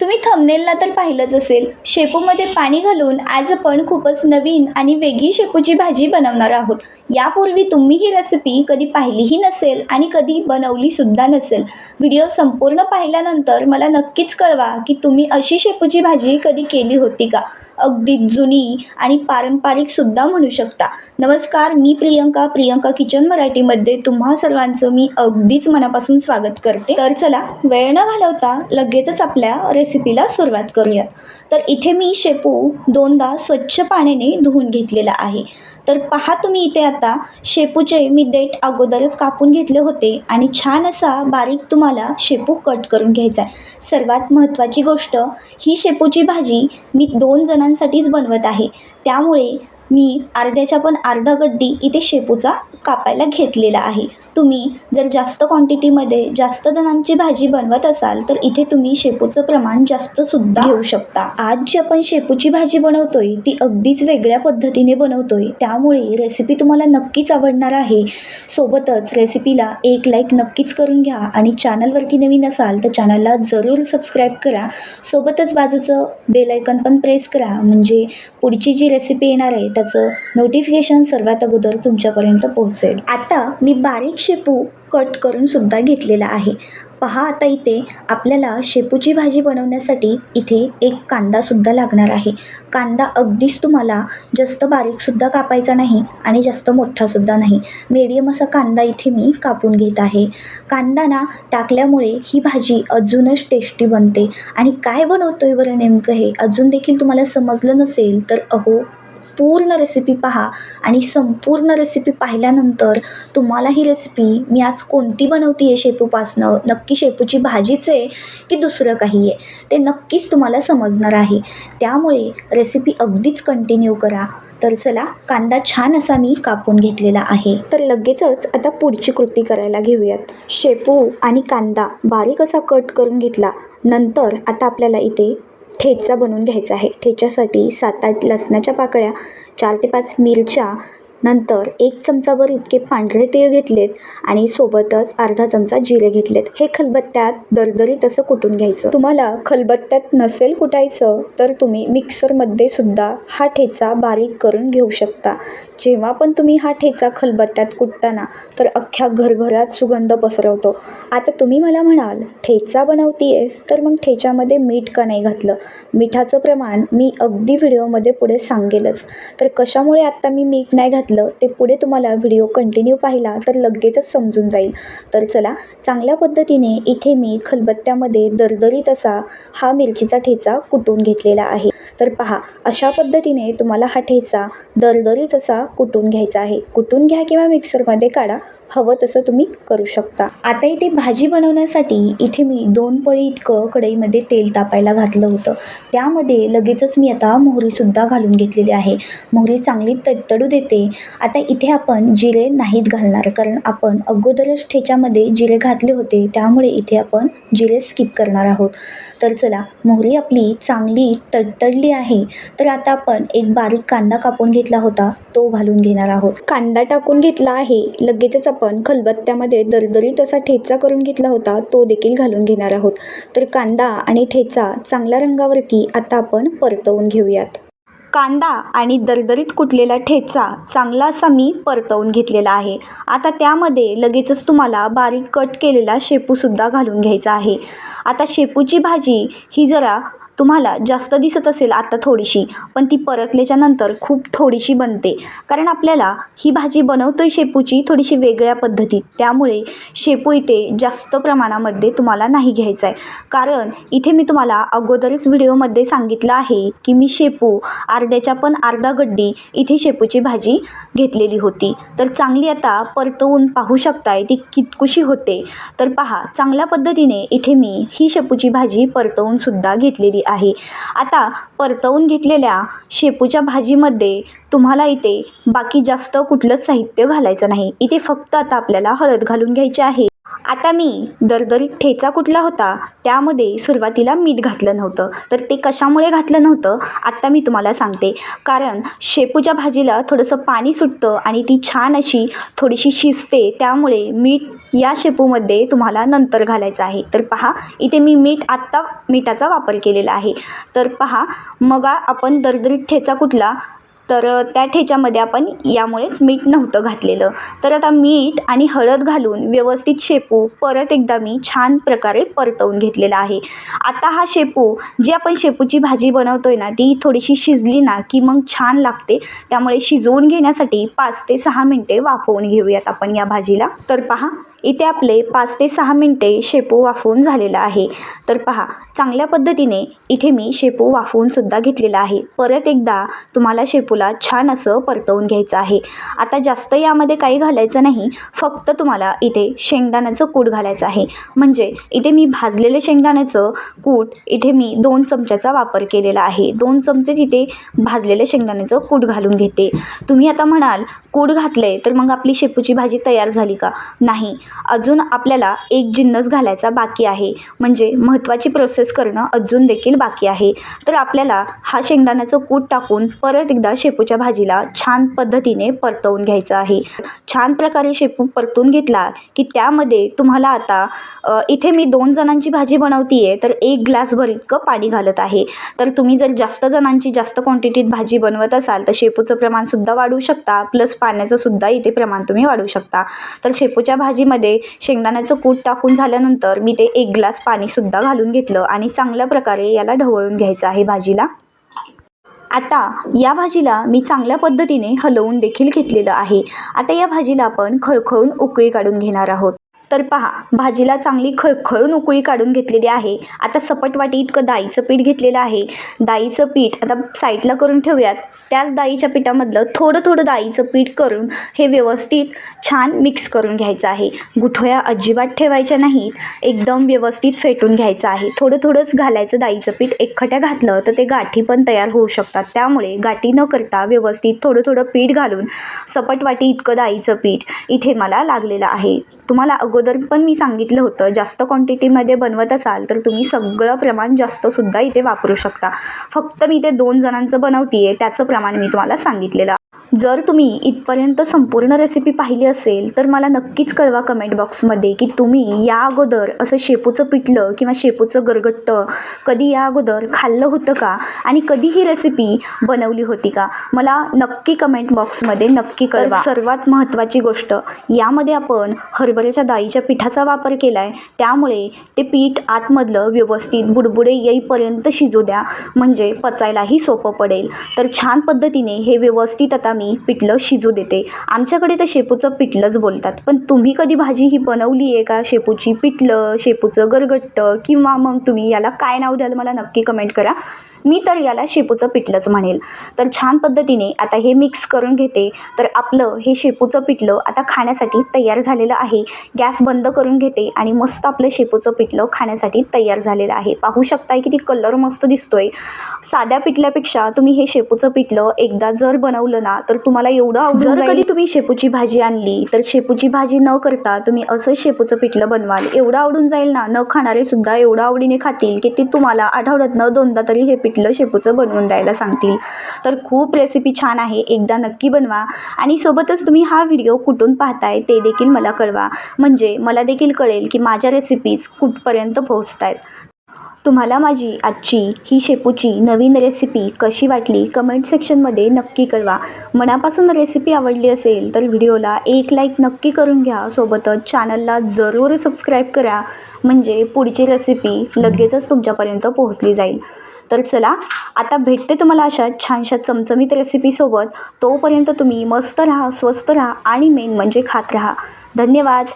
तुम्ही थंबनेलला तर पाहिलंच असेल. शेपूमध्ये पाणी घालून आज आपण खूपच नवीन आणि वेगळी शेपूची भाजी बनवणार आहोत. यापूर्वी तुम्ही ही रेसिपी कधी पाहिलीही नसेल आणि कधी बनवलीसुद्धा नसेल. व्हिडिओ संपूर्ण पाहिल्यानंतर मला नक्कीच कळवा की तुम्ही अशी शेपूची भाजी कधी केली होती का? अगदी जुनी आणि पारंपरिकसुद्धा म्हणू शकता. नमस्कार मी प्रियंका प्रियंका किचन मराठीमध्ये तुम्हा सर्वांचं मी अगदीच मनापासून स्वागत करते. तर चला वेळ न घालवता लगेचच आपल्या रेसिपीला सुरुवात करूयात. तर इथे मी शेपू दोनदा स्वच्छ पाण्याने धुवून घेतलेला आहे. तर पहा तुम्ही इथे आता शेपूचे मी देठ अगोदरच कापून घेतले होते आणि छान असा बारीक तुम्हाला शेपू कट करून घ्यायचा आहे. सर्वात महत्त्वाची गोष्ट ही शेपूची भाजी मी दोन जणांसाठीच बनवत आहे. त्यामुळे मी अर्ध्याच्या पण अर्धा गड्डी इथे शेपूचा कापायला घेतलेला आहे. तुम्ही जर जास्त क्वांटिटीमध्ये जास्त जणांची भाजी बनवत असाल तर इथे तुम्ही शेपूचं प्रमाण जास्तसुद्धा घेऊ शकता. आज जी आपण शेपूची भाजी बनवतोय ती अगदीच वेगळ्या पद्धतीने बनवतोय. त्यामुळे रेसिपी तुम्हाला नक्कीच आवडणार आहे. सोबतच रेसिपीला एक लाईक नक्कीच करून घ्या आणि चॅनलवरती नवीन असाल तर चॅनलला जरूर सबस्क्राईब करा. सोबतच बाजूचं बेलायकन पण प्रेस करा. म्हणजे पुढची जी रेसिपी येणार आहे त्याचं नोटिफिकेशन सर्वात अगोदर तुमच्यापर्यंत पोहोच पोहोचेल. आता मी बारीक शेपू कट करून सुद्धा घेतलेला आहे. पहा आता इथे आपल्याला शेपूची भाजी बनवण्यासाठी इथे एक कांदासुद्धा लागणार आहे. कांदा अगदीच तुम्हाला जास्त बारीकसुद्धा कापायचा नाही आणि जास्त मोठासुद्धा नाही. मीडियम असा कांदा इथे मी कापून घेत आहे. कांदा ना टाकल्यामुळे ही भाजी अजूनच टेस्टी बनते. आणि काय बनवतोय बरं नेमकं हे? अजून देखील तुम्हाला समजलं नसेल तर अहो पूर्ण रेसिपी पहा आणि संपूर्ण रेसिपी पाहिल्यानंतर तुम्हाला ही रेसिपी मी आज कोणती बनवती आहे शेपूपासनं? नक्की शेपूची भाजीच आहे की दुसरं काही आहे? ते नक्कीच तुम्हाला समजणार आहे. त्यामुळे रेसिपी अगदीच कंटिन्यू करा. तर चला कांदा छान असा मी कापून घेतलेला आहे. तर लगेचच आता पुढची कृती करायला घेऊयात. शेपू आणि कांदा बारीक असा कट करून घेतला. नंतर आता आपल्याला इथे ठेचा बनवून घ्यायचा आहे. ठेच्यासाठी सात आठ लसणाच्या पाकळ्या चार ते पाच मिरच्या नंतर एक चमचाभर इतके पांढरे तीळ घेतलेत आणि सोबतच अर्धा चमचा जिरे घेतलेत. हे खलबत्त्यात दरदरीत असं कुटून घ्यायचं. तुम्हाला खलबत्त्यात नसेल कुटायचं तर तुम्ही मिक्सरमध्ये सुद्धा हा ठेचा बारीक करून घेऊ शकता. जेव्हा पण तुम्ही हा ठेचा खलबत्त्यात कुटताना तर अख्ख्या घरघरात सुगंध पसरवतो. आता तुम्ही मला म्हणाल ठेचा बनवतीयेस तर मग ठेच्यामध्ये मीठ का नाही घातलं? मिठाचं प्रमाण मी अगदी व्हिडिओमध्ये पुढे सांगेलच. तर कशामुळे आत्ता मी मीठ नाही घातलं? ते पुढे तुम्हाला व्हिडिओ कंटिन्यू पाहिला तर लगेचच समजून जाईल. तर चला चांगल्या पद्धतीने इथे मी खलबत्त्यामध्ये दरदरीत असा हा मिरचीचा ठेचा कुटून घेतलेला आहे. तर पहा अशा पद्धतीने तुम्हाला हा ठेचा दरदरीत असा कुटून घ्यायचा आहे. कुटून घ्या किंवा मिक्सरमध्ये काढा हवं तसं तुम्ही करू शकता. आता इथे भाजी बनवण्यासाठी इथे मी दोन पळी इतकं कढईमध्ये तेल तापायला घातलं होतं. त्यामध्ये लगेचच मी आता मोहरीसुद्धा घालून घेतलेली आहे. मोहरी चांगली तडतडू देते आता इथे आपण जिरे नाहीत घालणार कारण आपण अगोदरच ठेच्यामध्ये जिरे घातले होते त्यामुळे इथे आपण जिरे स्किप करणार आहोत. तर चला मोहरी आपली चांगली तडतडली आहे. तर आता आपण एक बारीक कांदा कापून घेतला होता तो घालून घेणार आहोत. कांदा टाकून घेतला आहे लगेचच आपण खलबत्त्यामध्ये दरदरीत असा ठेचा करून घेतला होता तो देखील घालून घेणार आहोत. तर कांदा आणि ठेचा चांगल्या रंगावरती आता आपण परतवून घेऊयात. कांदा आणि दरदरीत कुटलेला ठेचा चांगला असा मी परतवून घेतलेला आहे. आता त्यामध्ये लगेचच तुम्हाला बारीक कट केलेला शेपूसुद्धा घालून घ्यायचा आहे. आता शेपूची भाजी ही जरा तुम्हाला जास्त दिसत असेल आता थोडीशी पण ती परतल्याच्या नंतर खूप थोडीशी बनते. कारण आपल्याला ही भाजी बनवतो आहे शेपूची थोडीशी वेगळ्या पद्धतीत. त्यामुळे शेपू इथे जास्त प्रमाणामध्ये तुम्हाला नाही घ्यायचं आहे. कारण इथे मी तुम्हाला अगोदरच व्हिडिओमध्ये सांगितलं आहे की मी शेपू अर्ध्याच्या पण अर्धा गड्डी इथे शेपूची भाजी घेतलेली होती. तर चांगली आता परतवून पाहू शकताय ती कितकुशी होते. तर पहा चांगल्या पद्धतीने इथे मी ही शेपूची भाजी परतवून सुद्धा घेतलेली आहे. आता परतवून घेतलेल्या शेपूच्या भाजीमध्ये तुम्हाला इथे बाकी जास्त कुठलंच साहित्य घालायचं नाही. इथे फक्त आता आपल्याला हळद घालून घ्यायची आहे. आता मी दरदरीत ठेचा कुठला होता त्यामध्ये सुरुवातीला मीठ घातलं नव्हतं. तर ते कशामुळे घातलं नव्हतं आत्ता मी तुम्हाला सांगते. कारण शेपूच्या भाजीला थोडंसं पाणी सुटतं आणि ती छान अशी थोडीशी शिजते त्यामुळे मीठ या शेपूमध्ये तुम्हाला नंतर घालायचं आहे. तर पहा इथे मी मीठ आत्ता मिठाचा वापर केलेला आहे. तर पहा मग आपण दरदरीत ठेचा कुठला तर त्या ठेच्यामध्ये आपण यामुळेच मीठ नव्हतं घातलेलं. तर आता मीठ आणि हळद घालून व्यवस्थित शेपू परत एकदा मी छान प्रकारे परतवून घेतलेला आहे. आता हा शेपू जी आपण शेपूची भाजी बनवतो आहे ना ती थोडीशी शिजली ना की मग छान लागते. त्यामुळे शिजवून घेण्यासाठी पाच ते सहा मिनटे वाफवून घेऊयात आपण या भाजीला. तर पहा इथे आपले पाच ते सहा मिनटे शेपू वाफवून झालेला आहे. तर पहा चांगल्या पद्धतीने इथे मी शेपू वाफवूनसुद्धा घेतलेला आहे. परत एकदा तुम्हाला शेपूला छान असं परतवून घ्यायचं आहे. आता जास्त यामध्ये काही घालायचं नाही फक्त तुम्हाला इथे शेंगदाण्याचं कूट घालायचं आहे. म्हणजे इथे मी भाजलेलं शेंगदाण्याचं कूट इथे मी दोन चमच्याचा वापर केलेला आहे. दोन चमचे तिथे भाजलेलं शेंगदाण्याचं कूट घालून घेते. तुम्ही आता म्हणाल कूट आहे तर मग आपली शेपूची भाजी तयार झाली का? नाही. अजून आपल्याला एक जिन्नस घालायचा बाकी आहे. म्हणजे महत्त्वाची प्रोसेस करणं अजून देखील बाकी आहे. तर आपल्याला हा शेंगदाण्याचं कूट टाकून परत एकदा शेपूच्या भाजीला छान पद्धतीने परतवून घ्यायचं आहे. छान प्रकारे शेपू परतून घेतला की त्यामध्ये तुम्हाला आता इथे मी दोन जणांची भाजी बनवती आहे तर एक ग्लासभर इतकं पाणी घालत आहे. तर तुम्ही जर जास्त जणांची जास्त क्वांटिटीत भाजी बनवत असाल तर शेपूचं प्रमाणसुद्धा वाढवू शकता प्लस पाण्याचंसुद्धा इथे प्रमाण तुम्ही वाढवू शकता. तर शेपूच्या भाजीमध्ये शेंगदाण्याचं कूट टाकून झाल्यानंतर मी ते एक ग्लास पाणीसुद्धा घालून घेतलं आणि चांगल्या प्रकारे याला ढवळून घ्यायचं आहे भाजीला. आता या भाजीला मी चांगल्या पद्धतीने हलवून देखील घेतलेलं आहे. आता या भाजीला आपण खळखळून उकळी काढून घेणार आहोत. तर पहा भाजीला चांगली खळखळून उकळी काढून घेतलेली आहे. आता सपट वाटी इतकं डाळीचं पीठ घेतलेलं आहे. डाळीचं पीठ आता साईडला करून ठेवूयात. त्याच डाळीच्या पिठामधलं थोडं थोडं डाळीचं पीठ करून हे व्यवस्थित छान मिक्स करून घ्यायचं आहे. गुठोया अजिबात ठेवायच्या नाहीत. एकदम व्यवस्थित फेटून घ्यायचं आहे. थोडं थोडंच घालायचं डाळीचं पीठ. एकखट्या घातलं तर ते गाठी पण तयार होऊ शकतात. त्यामुळे गाठी न करता व्यवस्थित थोडं थोडं पीठ घालून सपट वाटी इतकं डाळीचं पीठ इथे मला लागलेलं आहे. तुम्हाला अगोदर पण मी सांगितलं होतं जास्त क्वांटिटीमध्ये बनवत असाल तर तुम्ही सगळं प्रमाण जास्तसुद्धा इथे वापरू शकता. फक्त मी ते दोन जणांचं बनवते आहे त्याचं प्रमाण मी तुम्हाला सांगितलेलं जर तुम्ही इथपर्यंत संपूर्ण रेसिपी पाहिली असेल तर मला नक्कीच कळवा कमेंट बॉक्समध्ये की तुम्ही या अगोदर असं शेपूचं पिठलं किंवा शेपूचं गरगट्ट कधी या अगोदर खाल्लं होतं का? आणि कधी ही रेसिपी बनवली होती का? मला नक्की कमेंट बॉक्समध्ये नक्की कळवा. सर्वात महत्त्वाची गोष्ट यामध्ये आपण हरभऱ्याच्या डाळीच्या पिठाचा वापर केला आहे त्यामुळे ते पीठ आतमधलं व्यवस्थित बुडबुडे येईपर्यंत शिजू द्या. म्हणजे पचायलाही सोपं पडेल. तर छान पद्धतीने हे व्यवस्थित आता मी पिठलं शिजू देते. आमच्याकडे तर शेपूचं पिठलंच बोलतात. पण तुम्ही कधी भाजी ही बनवली आहे का? शेपूची पिठलं शेपूचं गरगट्ट किंवा मग तुम्ही याला काय नाव द्याल मला नक्की कमेंट करा. मी तर याला शेपूचं पिठलंच म्हणेल. तर छान पद्धतीने आता हे मिक्स करून घेते. तर आपलं हे शेपूचं पिठलं आता खाण्यासाठी तयार झालेलं आहे. गॅस बंद करून घेते आणि मस्त आपलं शेपूचं पिठलं खाण्यासाठी तयार झालेलं आहे. पाहू शकताय किती कलर मस्त दिसतोय. साध्या पिठल्यापेक्षा तुम्ही हे शेपूचं पिठलं एकदा जर बनवलं ना तर तुम्हाला एवढं आवडून जर कधी तुम्ही शेपूची भाजी आणली तर शेपूची भाजी न करता तुम्ही असंच शेपूचं पिठलं बनवाल. एवढं आवडून जाईल ना न खाणारे सुद्धा एवढं आवडीने खातील की ते तुम्हाला आठवड्यात न दोनदा तरी हे पिठलं शेपूचं बनवून द्यायला सांगतील. तर खूप रेसिपी छान आहे. एकदा नक्की बनवा. आणि सोबतच तुम्ही हा व्हिडिओ कुठून पाहताय ते देखील मला कळवा. म्हणजे मला देखील कळेल की माझ्या रेसिपीज कुठपर्यंत पोहोचत आहेत तुम्हाला माझी आजची ही शेपूची नवीन रेसिपी कशी वाटली कमेंट सेक्शनमध्ये नक्की कळवा. मनापासून रेसिपी आवडली असेल तर व्हिडिओला एक लाईक नक्की करून घ्या. सोबतच चॅनलला जरूर सबस्क्राईब करा. म्हणजे पुढची रेसिपी लगेचच तुमच्यापर्यंत पोहोचली जाईल. तर चला आता भेटते तुम्हाला अशा छानशा चमचमीत रेसिपीसोबत तोपर्यंत तुम्ही मस्त राहा स्वस्त राहा आणि मेन म्हणजे खात राहा. धन्यवाद.